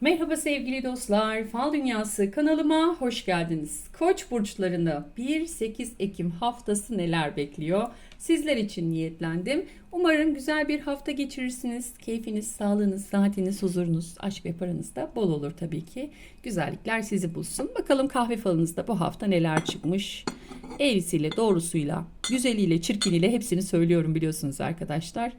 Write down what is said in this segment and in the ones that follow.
Merhaba sevgili dostlar, Fal Dünyası kanalıma hoş geldiniz. Koç burçlarında 1-8 Ekim haftası neler bekliyor? Sizler için niyetlendim. Umarım güzel bir hafta geçirirsiniz. Keyfiniz, sağlığınız, saatiniz, huzurunuz, aşk ve paranız da bol olur tabii ki. Güzellikler sizi bulsun. Bakalım kahve falınızda bu hafta neler çıkmış? Eğrisiyle, doğrusuyla, güzeliyle, çirkiniyle hepsini söylüyorum biliyorsunuz arkadaşlar e,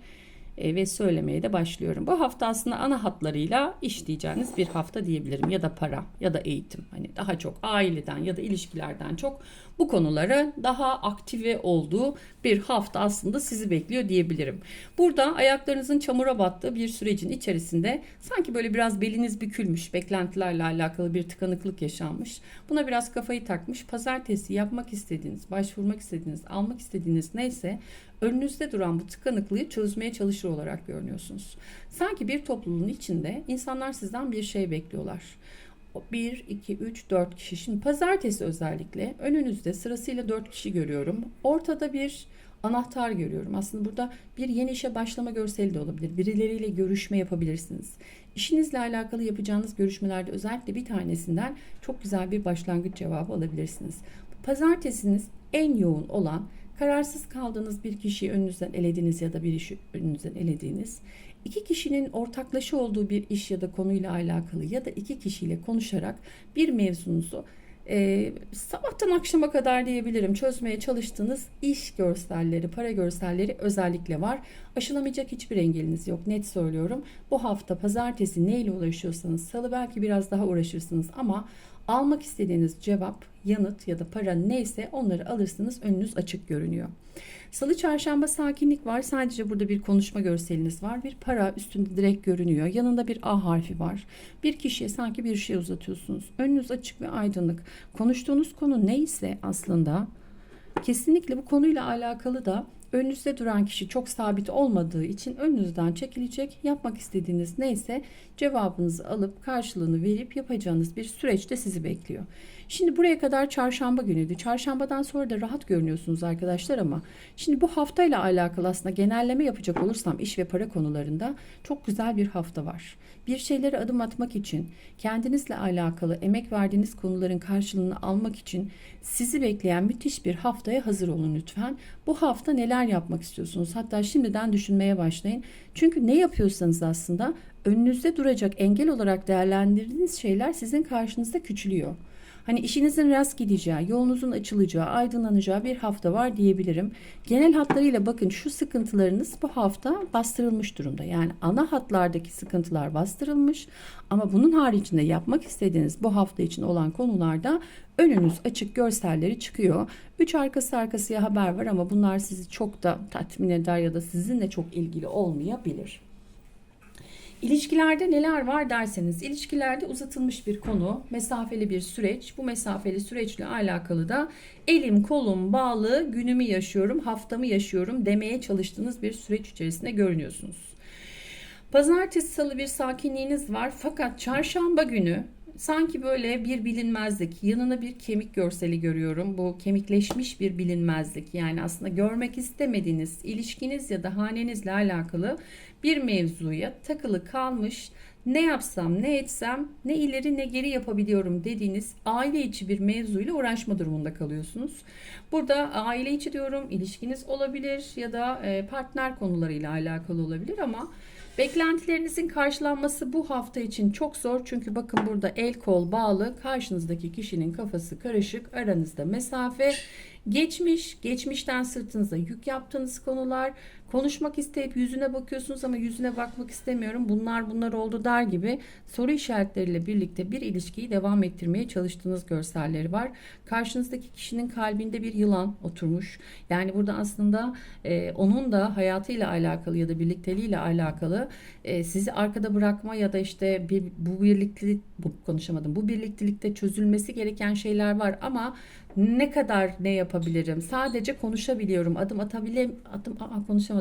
ve söylemeye de başlıyorum. Bu hafta aslında ana hatlarıyla işleyeceğiniz bir hafta diyebilirim ya da para ya da eğitim. Hani daha çok aileden ya da ilişkilerden çok bu konulara daha aktive olduğu bir hafta aslında sizi bekliyor diyebilirim. Burada ayaklarınızın çamura battığı bir sürecin içerisinde sanki böyle biraz beliniz bükülmüş, beklentilerle alakalı bir tıkanıklık yaşanmış. Buna biraz kafayı takmış. Pazartesi yapmak istediğiniz, başvurmak istediğiniz, almak istediğiniz neyse önünüzde duran bu tıkanıklığı çözmeye çalışır olarak görünüyorsunuz. Sanki bir topluluğun içinde insanlar sizden bir şey bekliyorlar. 1, 2, 3, 4 kişi. Şimdi pazartesi özellikle önünüzde sırasıyla 4 kişi görüyorum. Ortada bir anahtar görüyorum. Aslında burada bir yeni işe başlama görseli de olabilir. Birileriyle görüşme yapabilirsiniz. İşinizle alakalı yapacağınız görüşmelerde özellikle bir tanesinden çok güzel bir başlangıç cevabı alabilirsiniz. Pazartesiniz en yoğun olan kararsız kaldığınız bir kişiyi önünüzden elediğiniz ya da bir işi önünüzden elediğiniz, iki kişinin ortaklaşa olduğu bir iş ya da konuyla alakalı ya da iki kişiyle konuşarak bir mevzunuzu e, sabahtan akşama kadar diyebilirim çözmeye çalıştığınız iş görselleri, para görselleri özellikle var. Aşılamayacak hiçbir engeliniz yok net söylüyorum. Bu hafta pazartesi neyle uğraşıyorsanız salı belki biraz daha uğraşırsınız ama almak istediğiniz cevap, yanıt ya da para neyse onları alırsınız önünüz açık görünüyor. Salı çarşamba sakinlik var. Sadece burada bir konuşma görseliniz var. Bir para üstünde direkt görünüyor. Yanında bir A harfi var. Bir kişiye sanki bir şey uzatıyorsunuz. Önünüz açık ve aydınlık. Konuştuğunuz konu neyse aslında kesinlikle bu konuyla alakalı da önünüzde duran kişi çok sabit olmadığı için önünüzden çekilecek. Yapmak istediğiniz neyse cevabınızı alıp karşılığını verip yapacağınız bir süreçte sizi bekliyor. Şimdi buraya kadar çarşamba günüydü. Çarşambadan sonra da rahat görünüyorsunuz arkadaşlar ama şimdi bu haftayla alakalı aslında genelleme yapacak olursam iş ve para konularında çok güzel bir hafta var. Bir şeylere adım atmak için, kendinizle alakalı emek verdiğiniz konuların karşılığını almak için sizi bekleyen müthiş bir haftaya hazır olun lütfen. Bu hafta neler yapmak istiyorsunuz? Hatta şimdiden düşünmeye başlayın. Çünkü ne yapıyorsanız aslında önünüzde duracak engel olarak değerlendirdiğiniz şeyler sizin karşınızda küçülüyor. Hani işinizin rast gideceği, yolunuzun açılacağı, aydınlanacağı bir hafta var diyebilirim. Genel hatlarıyla bakın şu sıkıntılarınız bu hafta bastırılmış durumda. Yani ana hatlardaki sıkıntılar bastırılmış ama bunun haricinde yapmak istediğiniz bu hafta için olan konularda önünüz açık görselleri çıkıyor. Üç arkası arkasıya haber var ama bunlar sizi çok da tatmin eder ya da sizinle çok ilgili olmayabilir. İlişkilerde neler var derseniz, ilişkilerde uzatılmış bir konu, mesafeli bir süreç. Bu mesafeli süreçle alakalı da elim kolum bağlı, günümü yaşıyorum, haftamı yaşıyorum demeye çalıştığınız bir süreç içerisinde görünüyorsunuz. Pazartesi salı bir sakinliğiniz var fakat çarşamba günü sanki böyle bir bilinmezlik, yanına bir kemik görseli görüyorum. Bu kemikleşmiş bir bilinmezlik. Yani aslında görmek istemediğiniz ilişkiniz ya da hanenizle alakalı bir mevzuya takılı kalmış ne yapsam ne etsem ne ileri ne geri yapabiliyorum dediğiniz aile içi bir mevzuyla uğraşma durumunda kalıyorsunuz. Burada aile içi diyorum ilişkiniz olabilir ya da e, partner konularıyla alakalı olabilir ama Beklentilerinizin karşılanması bu hafta için çok zor. Çünkü bakın burada el kol bağlı karşınızdaki kişinin kafası karışık aranızda mesafe. Geçmiş geçmişten sırtınıza yük yaptığınız konular konuşmak isteyip yüzüne bakıyorsunuz ama yüzüne bakmak istemiyorum bunlar bunlar oldu der gibi soru işaretleriyle birlikte bir ilişkiyi devam ettirmeye çalıştığınız görselleri var. Karşınızdaki kişinin kalbinde bir yılan oturmuş. Yani burada aslında e, onun da hayatıyla alakalı ya da birlikteliğiyle alakalı e, sizi arkada bırakma ya da işte bir, bu birliktelik bu konuşamadım. Bu birliktelikte çözülmesi gereken şeyler var ama ne kadar ne yapabilirim? Sadece konuşabiliyorum. Adım atabilirim. Adım aa, konuşamadım.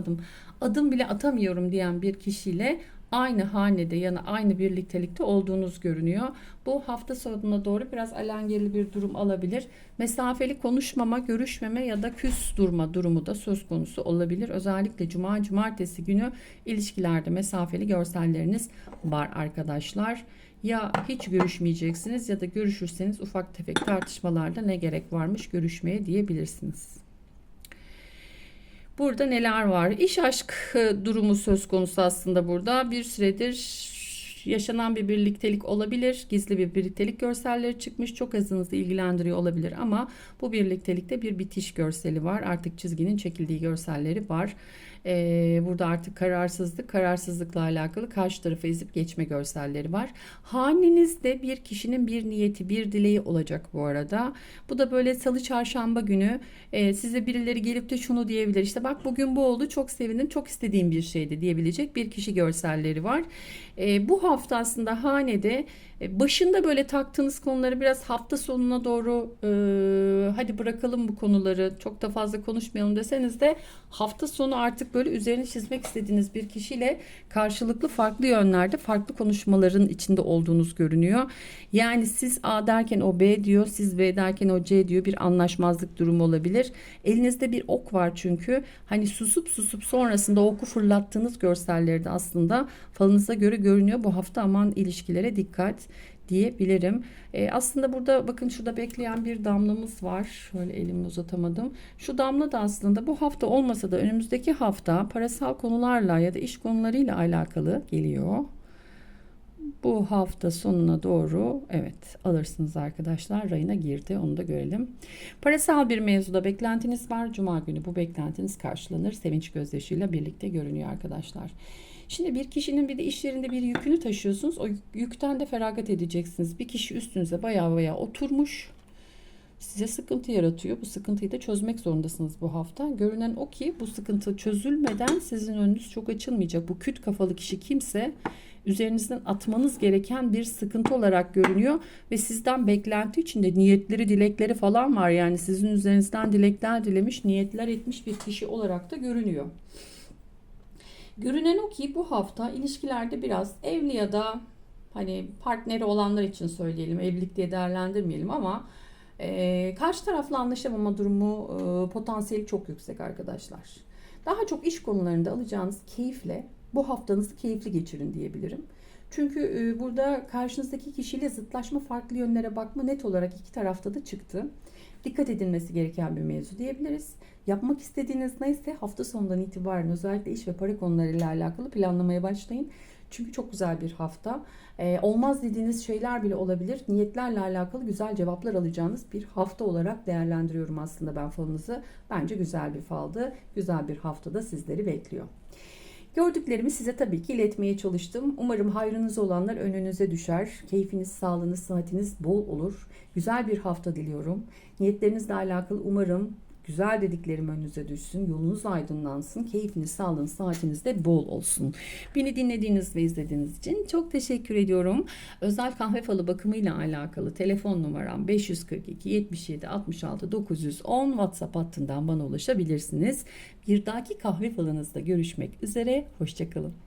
Adım bile atamıyorum diyen bir kişiyle aynı hanede yani aynı birliktelikte olduğunuz görünüyor. Bu hafta sonuna doğru biraz alengirli bir durum alabilir. Mesafeli konuşmama, görüşmeme ya da küs durma durumu da söz konusu olabilir. Özellikle cuma, cumartesi günü ilişkilerde mesafeli görselleriniz var arkadaşlar. Ya hiç görüşmeyeceksiniz ya da görüşürseniz ufak tefek tartışmalarda ne gerek varmış görüşmeye diyebilirsiniz. Burada neler var? İş aşk durumu söz konusu aslında burada. Bir süredir yaşanan bir birliktelik olabilir. Gizli bir birliktelik görselleri çıkmış. Çok azınızı ilgilendiriyor olabilir ama bu birliktelikte bir bitiş görseli var. Artık çizginin çekildiği görselleri var. Ee, burada artık kararsızlık, kararsızlıkla alakalı karşı tarafı ezip geçme görselleri var. Hanenizde bir kişinin bir niyeti, bir dileği olacak bu arada. Bu da böyle salı çarşamba günü e, size birileri gelip de şunu diyebilir. İşte bak bugün bu oldu, çok sevindim, çok istediğim bir şeydi diyebilecek bir kişi görselleri var. E, bu hafta aslında hanede e, başında böyle taktığınız konuları biraz hafta sonuna doğru e, hadi bırakalım bu konuları çok da fazla konuşmayalım deseniz de hafta sonu artık böyle üzerine çizmek istediğiniz bir kişiyle karşılıklı farklı yönlerde farklı konuşmaların içinde olduğunuz görünüyor. Yani siz A derken o B diyor, siz B derken o C diyor bir anlaşmazlık durumu olabilir. Elinizde bir ok var çünkü hani susup susup sonrasında oku fırlattığınız görselleri de aslında falınıza göre görünüyor. Bu hafta aman ilişkilere dikkat diyebilirim. E, aslında burada bakın şurada bekleyen bir damlamız var. Şöyle elimi uzatamadım. Şu damla da aslında bu hafta olmasa da önümüzdeki hafta parasal konularla ya da iş konularıyla alakalı geliyor. Bu hafta sonuna doğru evet alırsınız arkadaşlar. Rayına girdi. Onu da görelim. Parasal bir mevzuda beklentiniz var. Cuma günü bu beklentiniz karşılanır. Sevinç gözyaşıyla birlikte görünüyor arkadaşlar. Şimdi bir kişinin bir de iş yerinde bir yükünü taşıyorsunuz. O yükten de feragat edeceksiniz. Bir kişi üstünüze baya baya oturmuş. Size sıkıntı yaratıyor. Bu sıkıntıyı da çözmek zorundasınız bu hafta. Görünen o ki bu sıkıntı çözülmeden sizin önünüz çok açılmayacak. Bu küt kafalı kişi kimse üzerinizden atmanız gereken bir sıkıntı olarak görünüyor ve sizden beklenti içinde niyetleri, dilekleri falan var. Yani sizin üzerinizden dilekler dilemiş, niyetler etmiş bir kişi olarak da görünüyor. Görünen o ki bu hafta ilişkilerde biraz evli ya da hani partneri olanlar için söyleyelim, evlilik diye değerlendirmeyelim ama e, karşı tarafla anlaşamama durumu e, potansiyeli çok yüksek arkadaşlar. Daha çok iş konularında alacağınız keyifle bu haftanızı keyifli geçirin diyebilirim. Çünkü e, burada karşınızdaki kişiyle zıtlaşma, farklı yönlere bakma net olarak iki tarafta da çıktı. Dikkat edilmesi gereken bir mevzu diyebiliriz. Yapmak istediğiniz neyse hafta sonundan itibaren özellikle iş ve para konularıyla alakalı planlamaya başlayın. Çünkü çok güzel bir hafta. Ee, olmaz dediğiniz şeyler bile olabilir. Niyetlerle alakalı güzel cevaplar alacağınız bir hafta olarak değerlendiriyorum aslında ben falınızı. Bence güzel bir faldı. Güzel bir haftada sizleri bekliyor. Gördüklerimi size tabii ki iletmeye çalıştım. Umarım hayrınız olanlar önünüze düşer. Keyfiniz, sağlığınız, sıhhatiniz bol olur. Güzel bir hafta diliyorum. Niyetlerinizle alakalı umarım güzel dediklerim önünüze düşsün. Yolunuz aydınlansın. Keyfiniz, sağlığınız, saatiniz de bol olsun. Beni dinlediğiniz ve izlediğiniz için çok teşekkür ediyorum. Özel kahve falı bakımıyla alakalı telefon numaram 542 77 66 910 WhatsApp hattından bana ulaşabilirsiniz. Bir dahaki kahve falınızda görüşmek üzere. Hoşçakalın.